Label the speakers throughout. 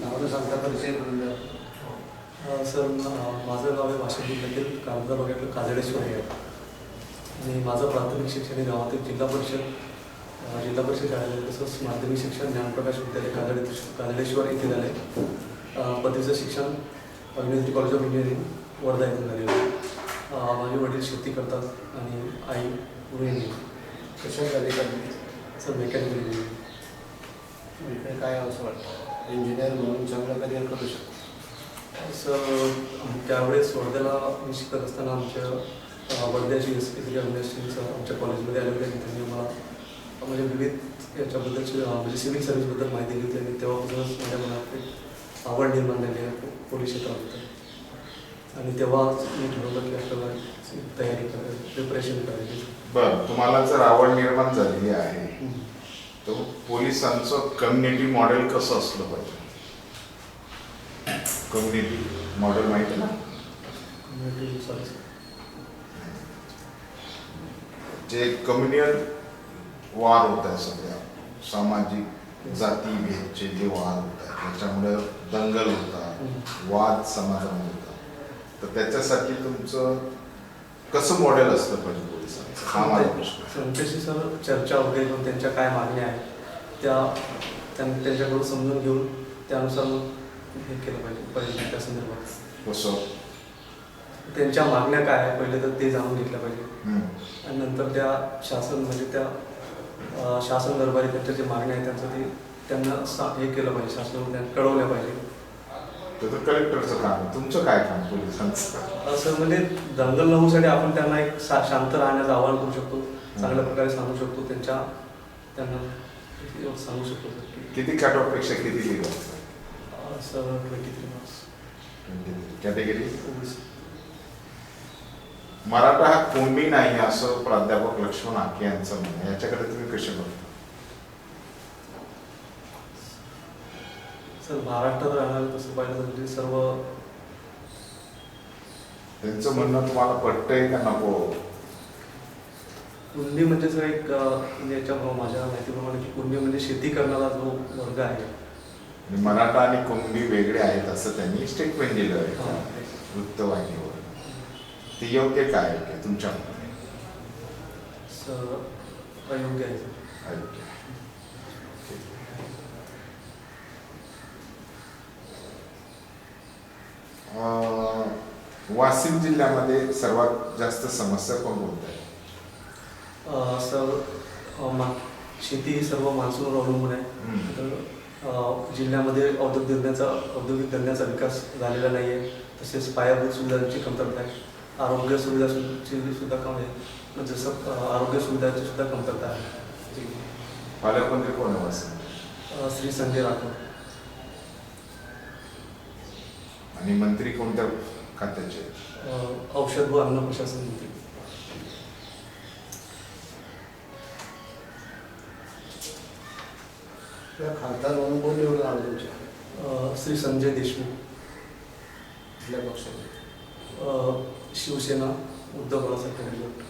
Speaker 1: नावानं सांगता परिचय करून द्या.
Speaker 2: अ, सर माझं गाव आहे वाशिम जिल्ह्यातील कारंजा भागातलं काजळेश्वर आहे. आणि माझं प्राथमिक शिक्षण हे गावातील जिल्हा परिषद जिल्हा परिषद शाळेत तसंच माध्यमिक शिक्षण ज्ञानप्रकाश विद्यालय काजळे काजळेश्वर येथे झाले अ, पदवीचं शिक्षण university college of engineering Wardha येथून झालेलं आहे. अ, माझे वडील शेती करतात आणि आई गृहिणी. आहे.
Speaker 1: कशात झाली का
Speaker 2: सर मेकॅनिकल इंजिनिअरिंग
Speaker 1: काय असं वाटतं? इंजिनियर म्हणून चांगलं करिअर करू शकतो.
Speaker 2: सर त्यावेळेस वर्ध्याला मी शिकत असताना आमच्या वर्ध्याची एस पी आमच्या कॉलेजमध्ये आले होते. आणि त्यांनी मला म्हणजे विविध याच्याबद्दलची म्हणजे सिव्हिल सर्व्हिसबद्दल माहिती दिली होती आणि तेव्हापासूनच माझ्या मनात एक आवड निर्माण झाली आहे पोलीस क्षेत्राबद्दल. आणि तेव्हा मी ठरवलं की आपल्याला तयारी करायची प्रिपरेशन करायची
Speaker 3: बर तुम्हाला जर आवड निर्माण झालेली आहे तर पोलिसांचं कम्युनिटी मॉडेल कसं असलं पाहिजे कम्युनिटी मॉडेल माहिती आहे ना. जे कम्युनियल वार होत आहे सध्या सामाजिक जाती भेदचे जे वाद होत आहेत त्याच्यामुळे दंगल होतात. वाद समाजामध्ये होतात तर त्याच्यासाठी तुमचं कसं मॉडेल असलं पाहिजे पोलिसांचं? हा माझा प्रश्न आहे.
Speaker 2: त्यांच्याशी सर चर्चा वगैरे करून त्यांच्या काय मागण्या आहेत त्या त्यां- त्यांच्याकडून समजून घेऊन त्यानुसार मग हे केलं पाहिजे पाहिजे त्या संदर्भात.
Speaker 3: कसं
Speaker 2: त्यांच्या मागण्या काय आहे पहिले तर ते जाणून घेतल्या पाहिजे.
Speaker 3: हम्म.
Speaker 2: आणि नंतर त्या शासन म्हणजे त्या अं, शासन दरबारी त्यांच्या जे मागण्या आहेत त्यांचं ते त्यांना सा हे केलं पाहिजे शासनाने त्यांना कळवल्या पाहिजे.
Speaker 3: त्याचं कलेक्टरचं काम आहे. तुमचं काय काम पोलिसांचं
Speaker 2: असं म्हणजे दंगल होऊसाठी आपण त्यांना एक शांत राहण्याचं आवाहन करू शकतो. चांगल्या प्रकारे सांगू शकतो त्यांच्या त्यांना सांगू शकतो
Speaker 3: किती कट ऑफपेक्षा किती लिहिलं?
Speaker 2: Sir twenty three marks
Speaker 3: category Maratha हा कुणबी नाही असं प्राध्यापक लक्ष्मण आके यांचं म्हणणं. याच्याकडे तुम्ही कसे बघता?
Speaker 2: सर महाराष्ट्रात राहणारे तसं पाहिलं तर सर्व
Speaker 3: त्यांचं म्हणणं तुम्हाला पटतंय का नको?
Speaker 2: कुणबी म्हणजे सर एक अं, म्हणजे याच्याप्रमाणे माझ्या माहितीप्रमाणे की कुणबी म्हणजे शेती करणारा जो वर्ग आहे.
Speaker 3: आणि मराठा आणि कुणबी वेगळे आहेत असं त्यांनी स्टेटमेंट दिलं आहे. वृत्तवाहिनीवर. ते योग्य काय आहे तुमच्या मते?
Speaker 2: सर अयोग्य आहे. सर
Speaker 3: अयोग्य. अं, वाशिम जिल्ह्यामध्ये सर्वात जास्त समस्या कोण कोणत्या आहेत?
Speaker 2: सर मा शेती ही सर्व मान्सूनवर अवलंबून आहे. तर जिल्ह्यामध्ये औद्योगिक धंद्याचा औद्योगिक धंद्याचा विकास झालेला नाही आहे तसेच पायाभूत सुविधांची कमतरता आहे. आरोग्य सुविधाची सुद्धा कम आहे जसं आरोग्य सुविधाची सुद्धा कमतरता आहे.
Speaker 3: पालकमंत्री कोण आहे
Speaker 2: श्री संजय राठोड.
Speaker 3: आणि मंत्री कोणत्या खात्याचे?
Speaker 2: औषध व अन्न प्रशासन मंत्री.
Speaker 1: त्या खासदार म्हणून कोण निवडून आलं तुमच्या?
Speaker 2: श्री संजय देशमुख.
Speaker 1: कुठल्या पक्षाचे?
Speaker 2: शिवसेना उद्धव बाळासाहेब ठाकरे.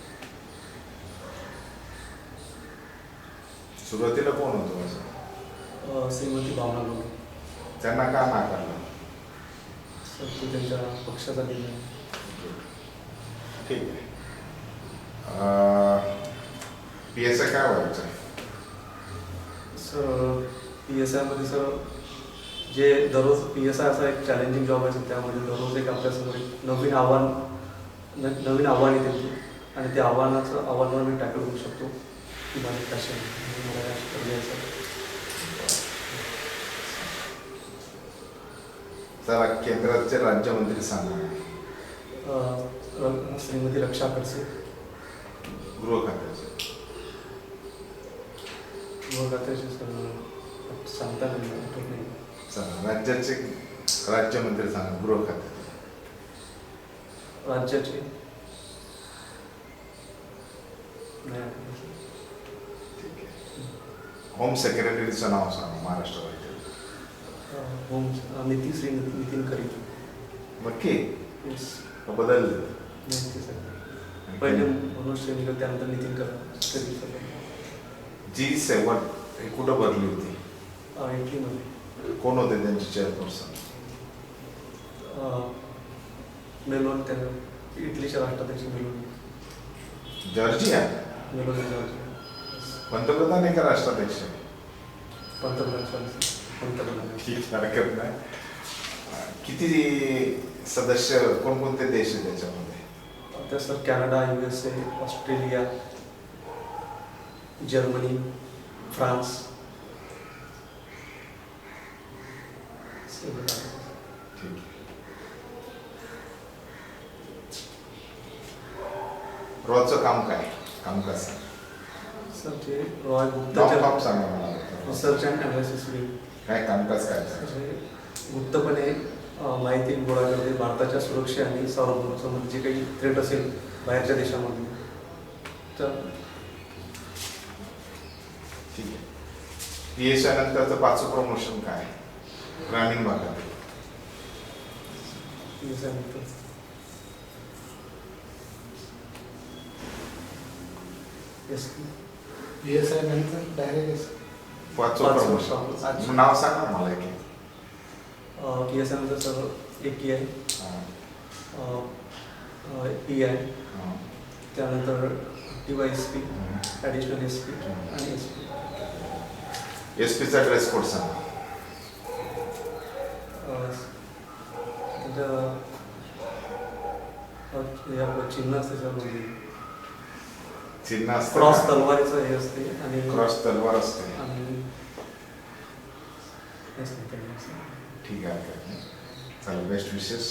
Speaker 3: सुरुवातीला कोण होतं?
Speaker 2: अं, श्रीमती भावना गौड
Speaker 3: त्यांना का नाकारलं?
Speaker 2: सर तो त्यांच्या पक्षाचा निर्णय. आहे.
Speaker 3: ठीक आहे. पी एस आय काय व्हायचं
Speaker 2: सर पी एस आयमध्ये सर जे दररोज पी एस आय असा एक चॅलेंजिंग जॉब आहे सर त्यामध्ये दररोज एक आपल्यासमोर एक नवीन आव्हान न- नवीन आव्हान येते आणि त्या आव्हानाचं आव्हानावर मी टॅकल करू शकतो. की माझी पॅशन मला या
Speaker 3: चला केंद्राचे राज्यमंत्री सांगा.
Speaker 2: श्रीमती रक्षा खडसे
Speaker 3: गृह खात्याचे.
Speaker 2: व खात्याचे सांगता नाही?
Speaker 3: राज्याचे राज्यमंत्री सांगा गृह खात्याचे.
Speaker 2: राज्याचे?
Speaker 3: होम सेक्रेटरीचं नाव सांगा महाराष्ट्र राज्यात
Speaker 2: अं, होम नितीन श्री नितीन करीम
Speaker 3: नक्की?
Speaker 2: येस सर पहिले मनोज सैनिक त्यानंतर नितीन कर
Speaker 3: जी सेवन हे कुठं भरली होती?
Speaker 2: इटलीमध्ये.
Speaker 3: कोण होते त्यांचे चेअरपर्सन
Speaker 2: मेलोन त्या इटलीच्या राष्ट्राध्यक्ष मेलोनी
Speaker 3: जॉर्जिया?
Speaker 2: Meloni Georgia.
Speaker 3: पंतप्रधान आहे का राष्ट्राध्यक्ष?
Speaker 2: पंतप्रधान
Speaker 3: ठीक हरकत नाही किती सदस्य कोणकोणते देश आहे त्याच्यामध्ये
Speaker 2: त्या sir Canada U S A Australia Germany France.
Speaker 3: रोजचं काम काय? काम कसं
Speaker 2: सर ते रॉय
Speaker 3: मला.
Speaker 2: रिसर्च अँड अनालिसिस
Speaker 3: काय कामकाज काय?
Speaker 2: म्हणजे गुप्तपणे माहिती गोळा करते भारताच्या सुरक्षा आणि सार्वभौमत्वामध्ये जे काही थ्रेट असेल बाहेरच्या देशामध्ये तर
Speaker 3: ठीक आहे पी एस नंतरचं पाचवं प्रमोशन काय ग्रामीण भागात
Speaker 2: हे सांगितलं. Yes.
Speaker 1: पी एस आय नंतर डायरेक्ट
Speaker 3: प्रमोशन. नाव सांगा ना मला की
Speaker 2: अ, पी एस नंतर सर एक की आहे पी आय त्यानंतर T Y S P additional S P आणि एस पी
Speaker 3: एस पीचा ड्रेस कोड सांगा
Speaker 2: त्याच्या हे चिन्ह असते सर म्हणजे
Speaker 3: चिन्ह असतं
Speaker 2: क्रॉस
Speaker 3: का?
Speaker 2: तलवारीचं हे असते आणि
Speaker 3: क्रॉस तलवार असते
Speaker 2: आणि नाही, नाही.
Speaker 3: ठीक आहे हरकत नाही. बेस्ट विशेस